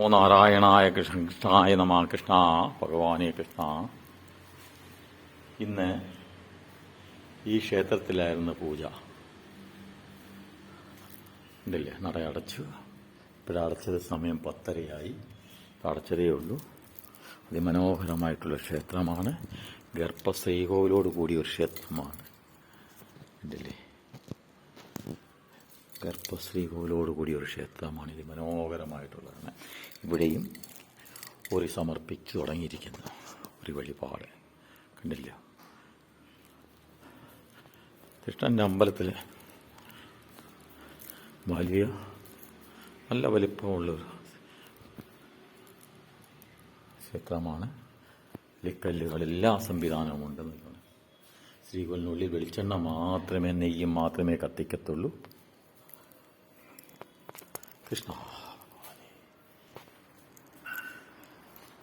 ഓ നാരായണായ കൃഷ്ണ കൃഷ്ണായ നമ. കൃഷ്ണ ഭഗവാനെ കൃഷ്ണ. ഇന്ന് ഈ ക്ഷേത്രത്തിലായിരുന്നു പൂജ. ഉണ്ടല്ലേ നട അടച്ചു. ഇപ്പോഴടച്ചത് സമയം പത്തരയായി. അടച്ചതേ ഉള്ളൂ. അതിമനോഹരമായിട്ടുള്ള ക്ഷേത്രമാണ്. ഗർഭശ്രീകോവിലോട് കൂടിയ ഒരു ക്ഷേത്രമാണ്. ഉണ്ടല്ലേ ഗർഭശ്രീകോവിലോട് കൂടിയ ഒരു ക്ഷേത്രമാണ് ഇത് മനോഹരമായിട്ടുള്ളതാണ്. ഇവിടെയും ഒരു സമർപ്പിച്ചു തുടങ്ങിയിരിക്കുന്നു. ഒരു വഴിപാട്. കണ്ടില്ല? കൃഷ്ണന്റെ അമ്പലത്തിൽ വലിയ നല്ല വലിപ്പമുള്ളൊരു ക്ഷേത്രമാണ്. ലിക്കല്ലുകൾ എല്ലാ സംവിധാനവും ഉണ്ടെന്നുള്ളതാണ് ശ്രീകോലിനുള്ളിൽ വെളിച്ചെണ്ണ മാത്രമേ നെയ്യും മാത്രമേ കത്തിക്കത്തുള്ളൂ. കൃഷ്ണ.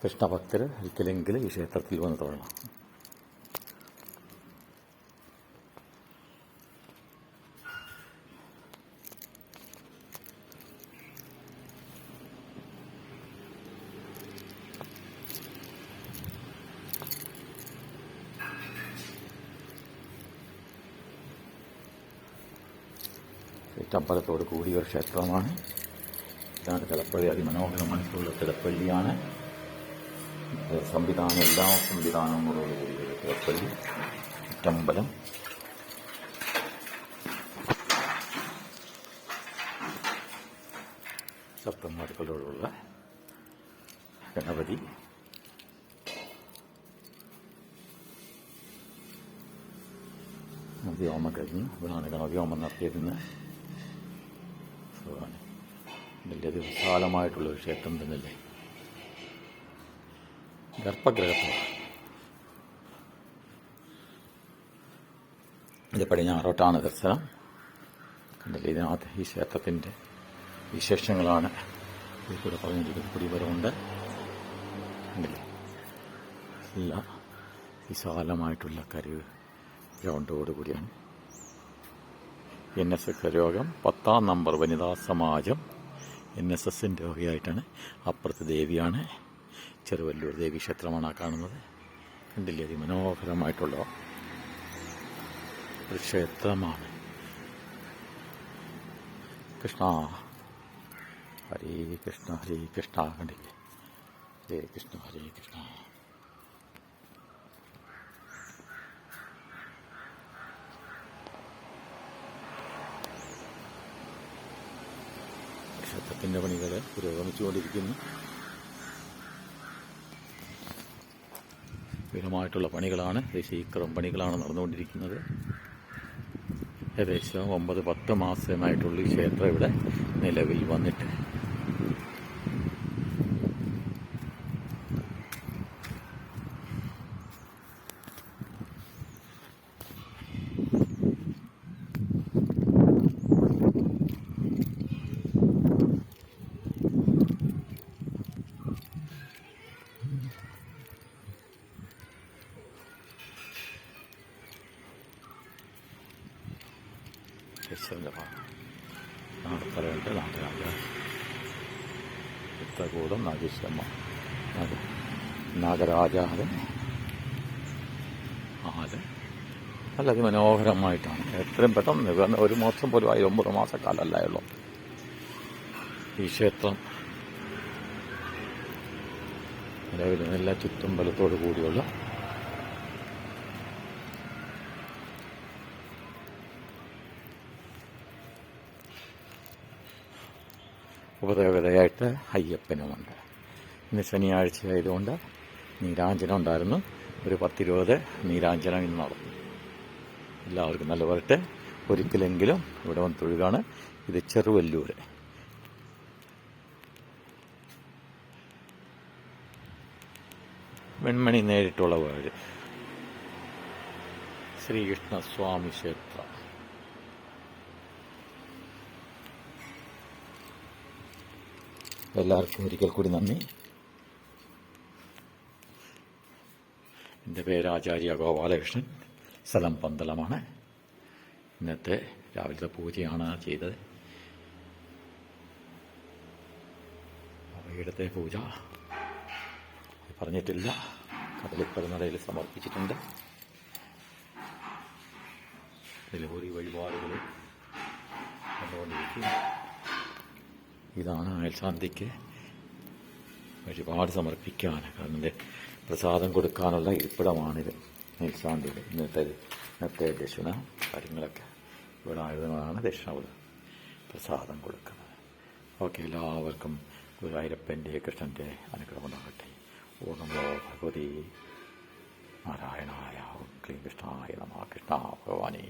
കൃഷ്ണഭക്തർ ഒരിക്കലെങ്കിലും ഈ ക്ഷേത്രത്തിൽ വന്ന് തൊഴണം. ചമ്പലത്തോട് കൂടിയ ഒരു ക്ഷേത്രമാണ്. ഇതാണ് കിടപ്പള്ളി അതിമനോഹരമായിട്ടുള്ള കിടപ്പള്ളിയാണ് ഇത് സംവിധാനം എല്ലാ സംവിധാനങ്ങളോട് കൂടിയ ഒരു കിടപ്പള്ളി ചമ്പലം സപ്തമാർക്കളോടുള്ള ഗണപതി. വ്യോമ കഴിഞ്ഞു ഇവിടാണ് ഗണവ്യോമം നടത്തിയിരുന്നത്. വലിയ വിശാലമായിട്ടുള്ള ഒരു ക്ഷേത്രം തന്നെയല്ലേ? ഗർഭഗ്രഹത്തിൽ ഇത് പടിഞ്ഞാറോട്ടാണ് ദർശനം. കണ്ടില്ലേ? ഇതിനകത്ത് ഈ ക്ഷേത്രത്തിന്റെ വിശേഷങ്ങളാണ്. ഇതിൽ കൂടെ പറഞ്ഞിരിക്കുന്നത് കുടിവരമുണ്ട് കണ്ടില്ലേ? എല്ലാ വിശാലമായിട്ടുള്ള കരു ഗ്രൗണ്ടോടുകൂടിയാണ് എൻ എസ് എസ് രോഗം പത്താം നമ്പർ വനിതാ സമാജം. എൻ എസ് എസിന്റെ വകയായിട്ടാണ്. അപ്പുറത്ത് ദേവിയാണ്. ചെറുവല്ലൂർ ദേവി ക്ഷേത്രമാണ് ആ കാണുന്നത്. കണ്ടില്ലേ? അതിമനോഹരമായിട്ടുള്ള ഒരു ക്ഷേത്രമാണ്. കൃഷ്ണ. ഹരേ കൃഷ്ണ ഹരേ കൃഷ്ണ. കണ്ടില്ലേ? ഹരേ കൃഷ്ണ ഹരേ കൃഷ്ണ. ക്ഷേത്രത്തിന്റെ പണികൾ പുരോഗമിച്ചുകൊണ്ടിരിക്കുന്നു. വിധമായിട്ടുള്ള പണികളാണ് ശീക്രം പണികളാണ് നടന്നുകൊണ്ടിരിക്കുന്നത്. ഏകദേശം ഒമ്പത് പത്ത് മാസമായിട്ടുള്ള ഈ ക്ഷേത്രം ഇവിടെ നിലവിൽ വന്നിട്ട് ഭാഗം നാടത്തലകളുടെ നാട്ടരാജ ചിത്രകൂടം നാഗേശ്വരമ്മ നാഗ നാഗരാജാവ് ആൽ നല്ല അതിമനോഹരമായിട്ടാണ് എത്രയും പെട്ടെന്ന് കാരണം ഒരു മാസം പോലും ആയി ഒമ്പത് മാസക്കാലല്ലായുള്ളൂ ഈ ക്ഷേത്രം നിലവിൽ നല്ല ചുറ്റുമ്പലത്തോടു കൂടിയുള്ള ഉപദേവതയായിട്ട് അയ്യപ്പനുമുണ്ട് ഇന്ന് ശനിയാഴ്ച ആയതുകൊണ്ട് നീരാഞ്ജനം ഉണ്ടായിരുന്നു. ഒരു പത്തിരുപത് നീരാഞ്ജനം ഇന്ന് നടന്നു. എല്ലാവർക്കും നല്ല വരട്ടെ. ഒരിക്കലെങ്കിലും ഇവിടെ വന്ന് തൊഴുകാണ്. ഇത് ചെറുവല്ലൂര്. വെൺമണി നേരിട്ടുള്ള വീട് ശ്രീകൃഷ്ണസ്വാമി ക്ഷേത്രം. എല്ലാവർക്കും ഒരിക്കൽ കൂടി നന്ദി. എന്റെ പേര് ആചാര്യ ഗോപാലകൃഷ്ണൻ. സ്ഥലം പന്തളമാണ്. ഇന്നത്തെ രാവിലത്തെ പൂജയാണ് ചെയ്തത്. അവയുടെ പൂജ പറഞ്ഞിട്ടില്ല. കടലിപ്പറന്നടയിൽ സമർപ്പിച്ചിട്ടുണ്ട്. നിലവൂരി വഴിപാടുകൾ കണ്ടുകൊണ്ടിരിക്കുക ഇതാണ് അയൽശാന്തിക്ക് ഒരുപാട് സമർപ്പിക്കാൻ കാരണം പ്രസാദം കൊടുക്കാനുള്ള ഇരിപ്പിടമാണിത്. അയൽശാന്തിയുടെ ഇന്നത്തെ ഇന്നത്തെ ദക്ഷിണ കാര്യങ്ങളൊക്കെ ഇവിടെ ആയതുകൊണ്ടാണ് ദക്ഷിണ പ്രസാദം കൊടുക്കുന്നത്. ഓക്കെ എല്ലാവർക്കും ഗുരുവായൂരപ്പന്റെ കൃഷ്ണന്റെ അനുഗ്രഹം ഉണ്ടാകട്ടെ. ഓ ഭഗവതി നാരായണായ ക്ലീം കൃഷ്ണായ നമ കൃഷ്ണ ഭഗവാനേ.